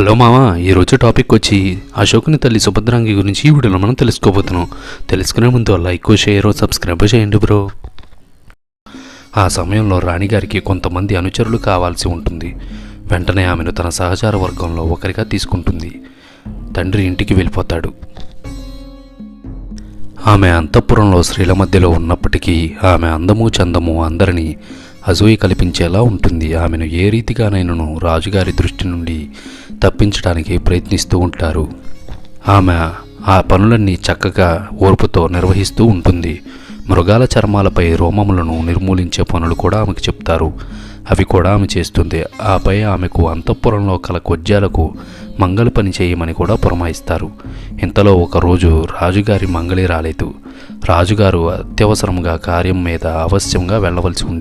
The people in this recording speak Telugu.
హలో మామా ఈరోజు టాపిక్ వచ్చి అశోకుని తల్లి సుభద్రాంగి గురించి ఈ వీడియోలో మనం తెలుసుకోబోతున్నాం. తెలుసుకునే ముందు లైక్ షేర్ సబ్స్క్రైబ్ చేయండి బ్రో. ఆ సమయంలో రాణిగారికి కొంతమంది అనుచరులు కావాల్సి ఉంటుంది. వెంటనే ఆమెను తన సహచార వర్గంలో ఒకరిగా తీసుకుంటుంది. తండ్రి ఇంటికి వెళ్ళిపోతాడు. ఆమె అంతఃపురంలో స్త్రీల మధ్యలో ఉన్నప్పటికీ ఆమె అందము చందము అందరినీ అసూయ కల్పించేలా ఉంటుంది. ఆమెను ఏ రీతిగానైనను రాజుగారి దృష్టి నుండి తప్పించడానికి ప్రయత్నిస్తూ ఉంటారు. ఆమె ఆ పనులన్నీ చక్కగా ఓర్పుతో నిర్వహిస్తూ ఉంటుంది. మృగాల చర్మాలపై రోమములను నిర్మూలించే పనులు కూడా ఆమెకు చెప్తారు. అవి కూడా ఆమె చేస్తుంది. ఆపై ఆమెకు అంతఃపురంలో కల కొజ్జాలకు మంగలి పని చేయమని కూడా పురమాయిస్తారు. ఇంతలో ఒకరోజు రాజుగారి మంగళి రాలేదు. రాజుగారు అత్యవసరంగా కార్యం మీద అవశ్యంగా వెళ్ళవలసి ఉంది.